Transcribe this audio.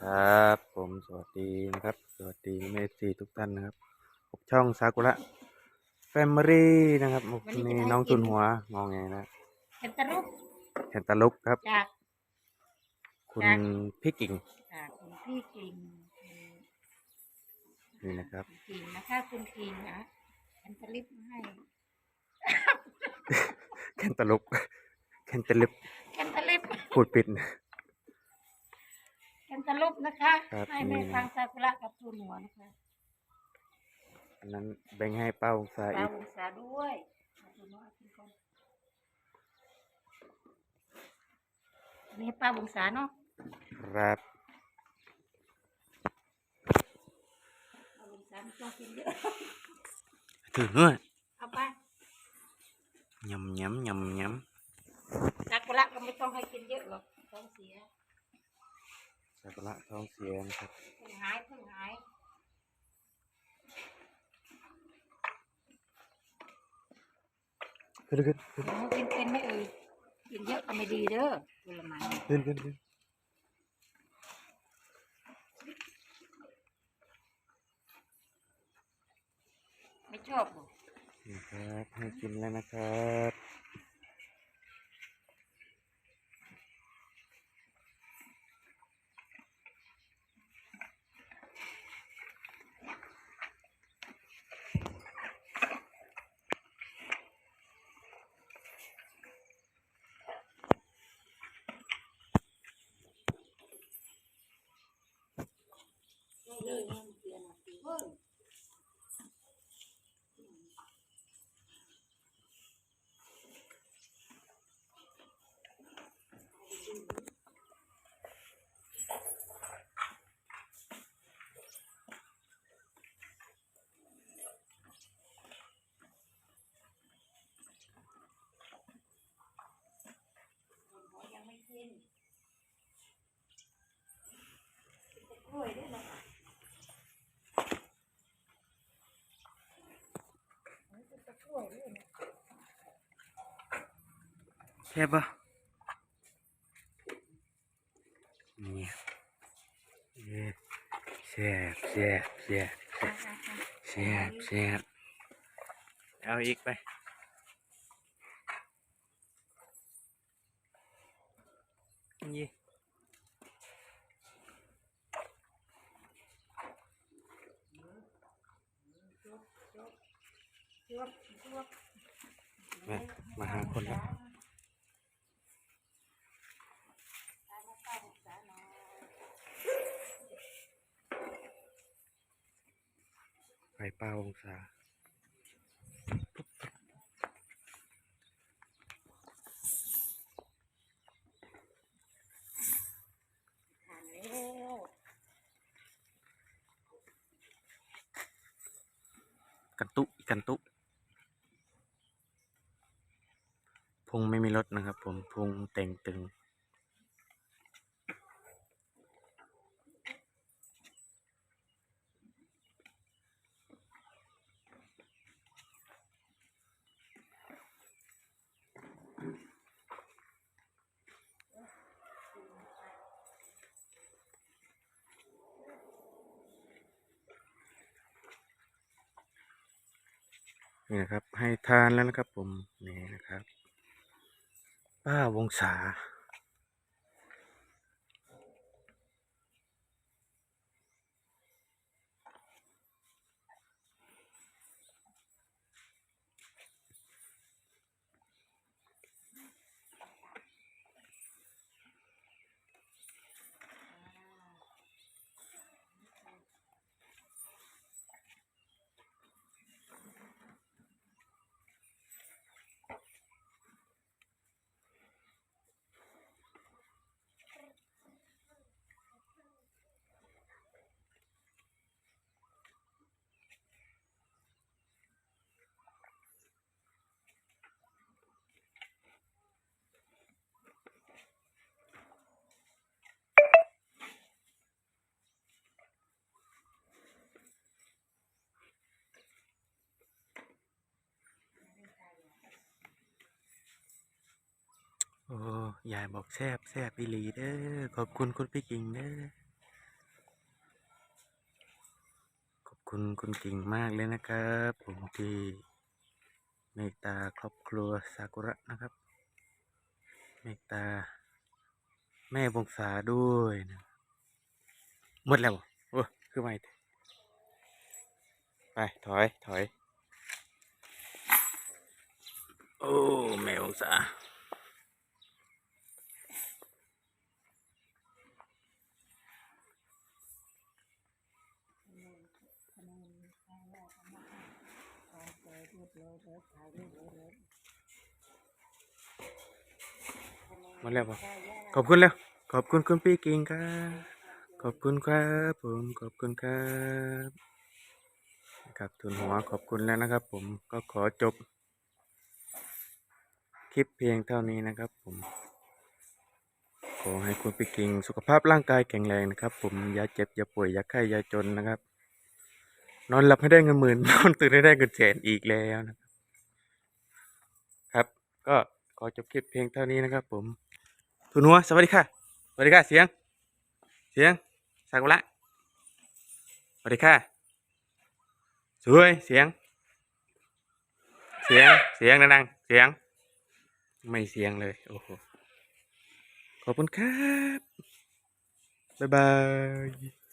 ครับ ผมสวัสดีนะครับ สวัสดีเมซีทุกท่านนะครับผมช่องซากุระแฟมิลี่นะครับวันนี้จะนี่ให้น้องกินตุนหัวงองไงนะเห็นตะลุกแคนตาลุกครับ จาก คุณจากพี่กิ่งจากคุณพี่กิ่งนี่นะครับณกิ่งนะคะคุณกิ่งนะเห็นตะลิปให้แคนตาลุกแคนตาลุกเห็นตะลิปพูดผิดเห็ นตะลุปนะคะ ครับให้แม่นี่ ฟังซากุระกับทุนหัวนะคะอันนั้นแบ่งให้ป้าองศาปลาอีกบุษาด้วยเอาทุนหัวกินก่อนอันนี้ปลาบุษาเนาะครับปลาบุษาไม่ต้องกินเยอะ ถือเนื้อเอาไปยำยำยำยซากุระก็ไม่ต้องให้กินเยอะหรอกท้องเสียำซากุระท้องเสียนะครับเพิ่งหายเพิ่งหายขึ้นขึ้นขึ้นหนูกินเป็นไหม่เอ่ยกินเยอะก็ไม่ดีเด้อผลไม้ขึ้นขึ้นขึ้นไม่ชอบหรอกนี่ครับให้กินแล้วนะครับ เลยเนี่ยมันเปลี่ยนอะเฮ้ย หัวยังไม่กินกินแต่กล้วยด้วยนะเฮ้ยกินแต่กล้วยด้วยนะ แซ่บปะนี่เย้แซ่บแซ่บแซ่บอะอะอะแซ่บแซ่บเอาอีกไปนี่มามาหาคนแล้ว ไปเป้าองศากันตุกันตุพุงไม่มีรถนะครับผมพุงเต่งตึง นี่นะครับ ให้ทานแล้วนะครับผม นี่นะครับ ป้าวงศา ยายบอกแซบแซบอีหลีเด้อขอบคุณคุณพี่กิ่งเด้อขอบคุณคุณกิ่งมากเลยนะครับผมที่เมตตาครอบครัวซากุระนะครับ เมตตา แม่บงษาด้วยนะหมดแล้วโอ้คือไม่ไป ถอย ถอย โอ้ แม่บงษา หมดแล้วปะขอบคุณแล้ว ขอบคุณคุณพี่กิ่งครับ ขอบคุณครับผมขอบคุณครับครับทุนหัวขอบคุณแล้วนะครับ ผมก็ขอจบ คลิปเพียงเท่านี้นะครับ ผม ขอให้คุณพี่กิ่งสุขภาพร่างกายแข็งแรงนะครับ ผมอย่าเจ็บอย่าป่วยอย่าไข้อย่าจนนะครับ นอนหลับให้ได้เงินหมื่นนอนตื่นให้ได้เงินแสนอีกแล้วนะครับ ครับ ก็ขอจบคลิปเพียงเท่านี้นะครับ ผมทุนหัวสวัสดีค่ะสวัสดีค่ะเสียง เสียงซากุระสวัสดีค่ะสวยเสียง เสียงเสียงดังๆเสียง ไม่เสียงเลยโอ้โหขอบคุณครับบ๊ายบาย